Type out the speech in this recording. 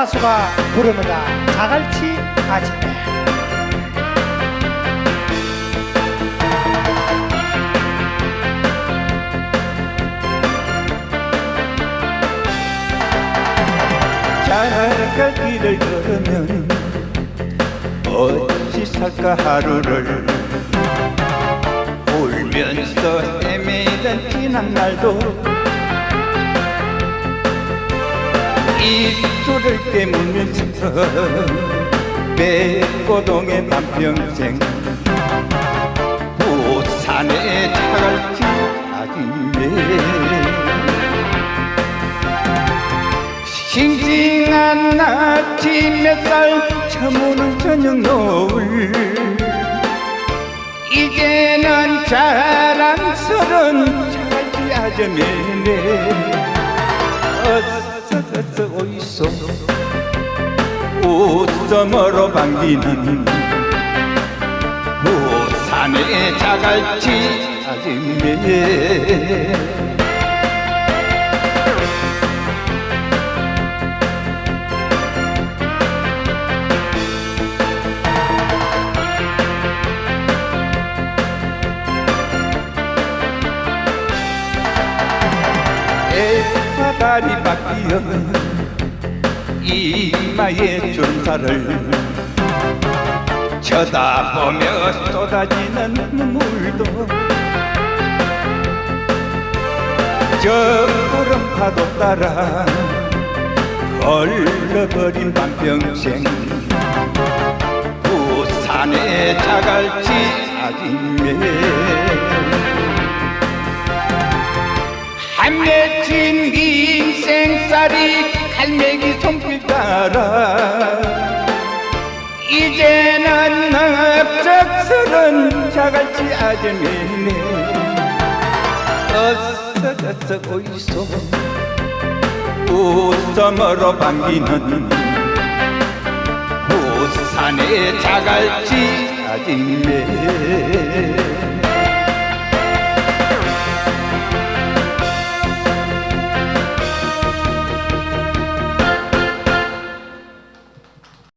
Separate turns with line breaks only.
가수가 부릅니다. 자갈치 아지매.
자갈 길을 걸으면 어찌 살까 하루를 울면서 헤매던 지난 날도 입술을 깨물면서 배고동의 밤평생. 부산의 자갈치 아지매 싱싱한 아침 햇살 처무는 저녁 노을. 이제는 자랑스런 자갈치 아줌매네 어서 오이소 웃음으로 반기는 부산의 자갈치 아줌매 해바다리 바뀌어 이마의 준사를 쳐다보며 쏟아지는 눈물도 저 푸른 파도 따라 흘러버린 밤평생 부산의 자갈치 아줌매 한 맺힌 긴 이제는 넓적스런 자갈치 아줌매네 어서 어서 오이소 웃음으로 반기는 부산의 자갈치 아줌매